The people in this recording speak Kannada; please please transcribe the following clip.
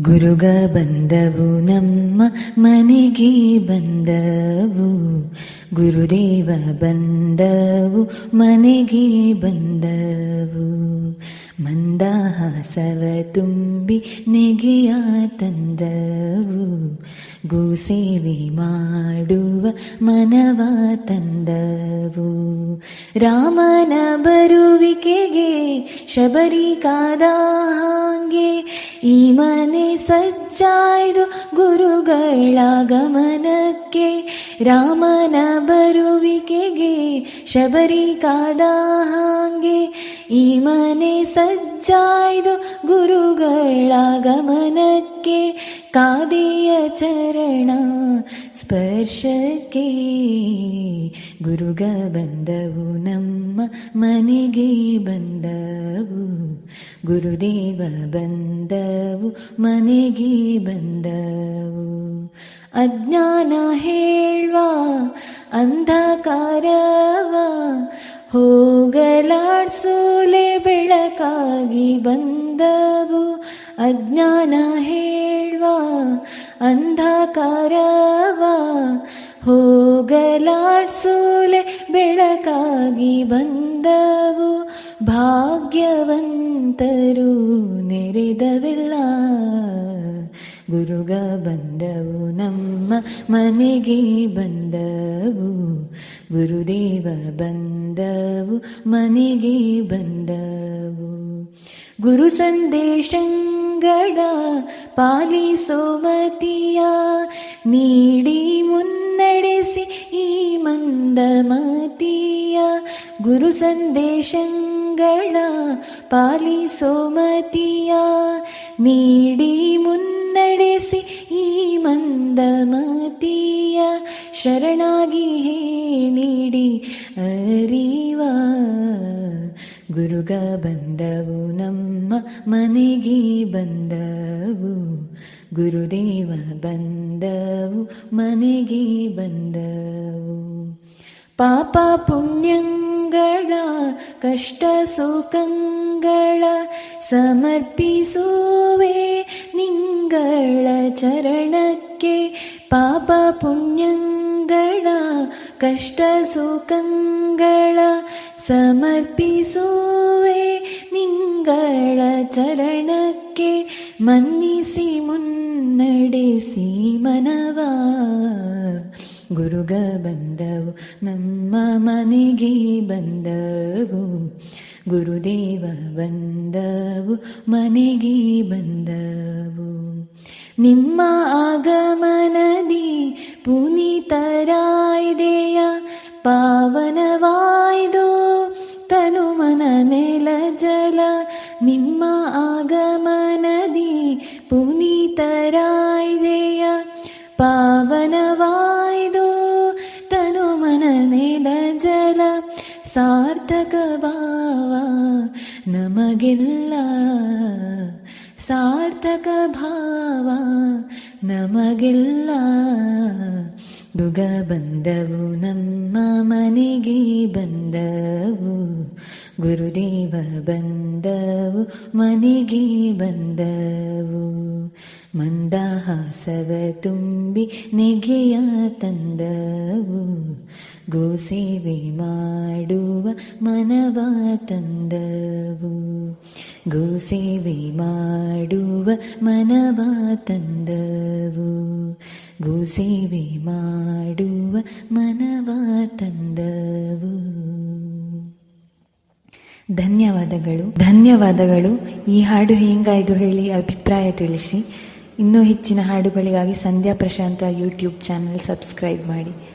ಗುರುಗ ಬಂದವು, ನಮ್ಮ ಮನೆಗೆ ಬಂದವು. ಗುರುದೇವ ಬಂದವು, ಮನೆಗೆ ಬಂದವು. ಮಂದಹಾಸವ ತುಂಬಿ ನೆಗೆಯ ತಂದವು. ಗೋಸೇವೆ ಮಾಡುವ ಮನವ ತಂದವು. ರಾಮನ ಬರುವಿಕೆಗೆ ಶಬರಿ ಕಾದ ಹಾಗೆ ಈ ಮನೆ ಸಜ್ಜಾಯ್ದು ಗುರುಗಳ ಗಮನಕ್ಕೆ, ರಾಮನ ಬರುವಿಕೆಗೆ, ಶಬರಿ ಕಾದ ಹಾಗೆ ಈ ಮನೆ ಸಜ್ಜಾಯ್ದು ಗುರುಗಳ ಗಮನಕ್ಕೆ, ಕಾದಿಯ ಚರಣ ಸ್ಪರ್ಶಕ್ಕೆ ಗುರುಗ ಬಂದವು, ನಮ್ಮ ಮನೆಗೆ ಬಂದವು. ಗುರುದೇವ ಬಂದವು, ಮನೆಗೆ ಬಂದವು. ಅಜ್ಞಾನ ಹೇಳುವ, ಅಂಧಕಾರವ, ಹೋಗಲಾಡ್ಸೋಲೆ ಬೆಳಕಾಗಿ ಬಂದವು. ಅಜ್ಞಾನ ಹೇಳುವ, ಅಂಧಕಾರವ ಹೋಗಲಾಡ್ಸೋಲೆ ಬೆಳಕಾಗಿ ಬಂದವು. ಭಾಗ್ಯವಂತರು ನೆರೆದವೆಲ್ಲ. ಗುರುಗ ಬಂದವು, ನಮ್ಮ ಮನೆಗೆ ಬಂದವು. ಗುರುದೇವ ಬಂದವು, ಮನೆಗೆ ಬಂದವು. ಗುರು ಸಂದೇಶಗಳ ಪಾಲಿಸೋಮತಿಯ ನೀಡಿ ಮಂದಮತಿಯ ಗುರು ಸಂದೇಶಗಳ ಪಾಲಿಸೋಮತಿಯ ನೀಡಿ ಮುನ್ನಡೆಸಿ ಈ ಮಂದ ಮಂದಮತಿಯ ಶರಣಾಗಿ ಹೇ ನೀಡಿ ಅರಿವ. ಗುರುಗ ಬಂದವು ನಮ್ಮ ಮನೆಗೆ ಬಂದವು. ಗುರುದೇವ ಬಂದವು ಮನೆಗೆ ಬಂದವು. ಪಾಪ ಪುಣ್ಯಂಗಳ ಕಷ್ಟ ಸುಖಂಗಳ ಸಮರ್ಪಿಸುವೆ ನಿಂಗಳ ಚರಣಕ್ಕೆ ಪಾಪ ಪುಣ್ಯಂಗಳ ಕಷ್ಟ ಸುಖಂಗಳ ಸಮರ್ಪಿಸುವೆ ನಿಂಗಳ ಚರಣಕ್ಕೆ ಮನ್ನಿಸಿ ಮುನ್ನಡೆಸಿ ಮನವ ಗುರುಗ ಬಂದವು, ನಮ್ಮ ಮನೆಗೆ ಬಂದವು. ಗುರುದೇವ ಬಂದವು, ಮನೆಗೆ ಬಂದವು. ನಿಮ್ಮ ಆಗಮನದಿ ಪುನೀತರಾಯ್ದೆಯ ಪಾವನವಾಯ್ದು. ತನು ಮನ ನೆಲ ಜಲ ನಿಮ್ಮ ಆಗಮನದಿ ಪುನೀತರಾಯ್ದೆಯ ಪಾವನವಾಯ್ದು. ಭಾವ ನಮಗೆಲ್ಲ ಸಾರ್ಥಕ ಭಾವ, ನಮಗೆಲ್ಲ ದುಗ ಬಂದವು, ನಮ್ಮ ಮನೆಗೆ ಬಂದವು, ಗುರುದೇವ ಬಂದವು, ಮನೆಗೆ ಬಂದವು. ಮಂದಹಾಸವ ತುಂಬಿ ನೆಗೆಯ ತಂದವು ಗೋಸೇವೆ ಮಾಡುವ ಮನವ ತಂದವು. ಗೋಸೇವೆ ಮಾಡುವ ಮನವ ತಂದವು. ಗೋಸೇವೆ ಮಾಡುವ ಮನವ ತಂದವು. ಧನ್ಯವಾದಗಳು. ಧನ್ಯವಾದಗಳು. ಈ ಹಾಡು ಹೇಗಾಯ್ತು ಹೇಳಿ ಅಭಿಪ್ರಾಯ ತಿಳಿಸಿ. ಇನ್ನೂ ಹೆಚ್ಚಿನ ಹಾಡುಗಳಿಗಾಗಿ Sandhya Prashanth YouTube channel subscribe ಮಾಡಿ.